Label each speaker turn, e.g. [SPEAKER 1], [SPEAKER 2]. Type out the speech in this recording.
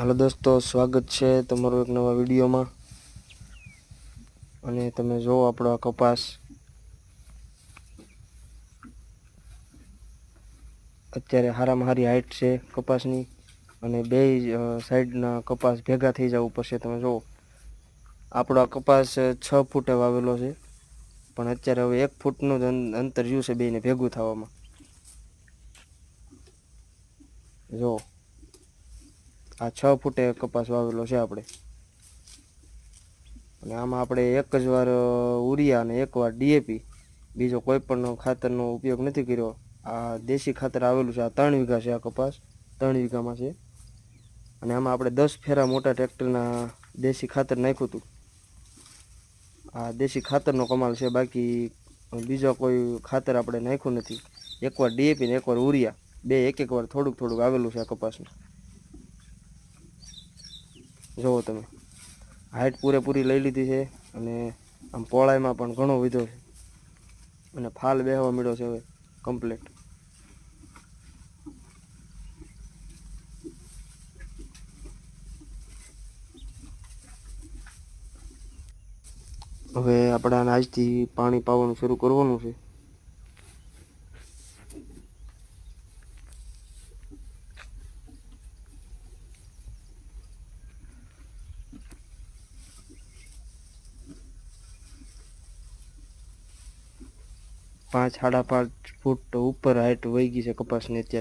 [SPEAKER 1] હાલો દોસ્તો, સ્વાગત છે તમારું એક નવા વિડીયોમાં. અને તમે જુઓ આપણો આ કપાસ. અત્યારે હારામાં હારી હાઈટ છે કપાસની અને બે સાઈડના કપાસ ભેગા થઈ જવું પડશે, તમે જુઓ. આપણો આ કપાસ છ ફૂટે વાવેલો છે. પણ અત્યારે હવે એક ફૂટનું જ અંતર રહ્યું છે બેને ભેગું થવામાં. જો આ છ ફૂટે કપાસ વાવેલો છે આપણે. અને આમાં આપણે એક જ વાર ઉરિયા અને એક વાર ડીએપી બીજો કોઈ પણ ખાતરનો ઉપયોગ નથી કર્યો. આ દેશી ખાતર આવેલું છે, આ ત્રણ વીઘા છે આ કપાસ. ત્રણ વીઘામાં છે. અને આમાં આપણે દસ ફેરા મોટા ટ્રેક્ટરના દેશી ખાતર નાખ્યું હતું. આ દેશી ખાતરનો કમાલ છે, બાકી બીજો કોઈ ખાતર આપણે નાખ્યું નથી. એકવાર ડીએપી ને એકવાર ઉરિયા. બે એક એક વાર થોડુંક થોડુંક આવેલું છે આ કપાસનું. જુઓ તમે. હાઈટ પૂરેપૂરી લઈ લીધી છે અને આમ પોળાઈમાં પણ ઘણો વધ્યો છે. અને ફાલ બેહવા મળ્યો છે હવે કમ્પ્લીટ હવે આપણે આજથી પાણી પાવાનું શરૂ કરવાનું છે. પાંચ સાડા પાંચ ફૂટ ઉપર હાઈટ વહી ગઈ છે કપાસની અત્યારે.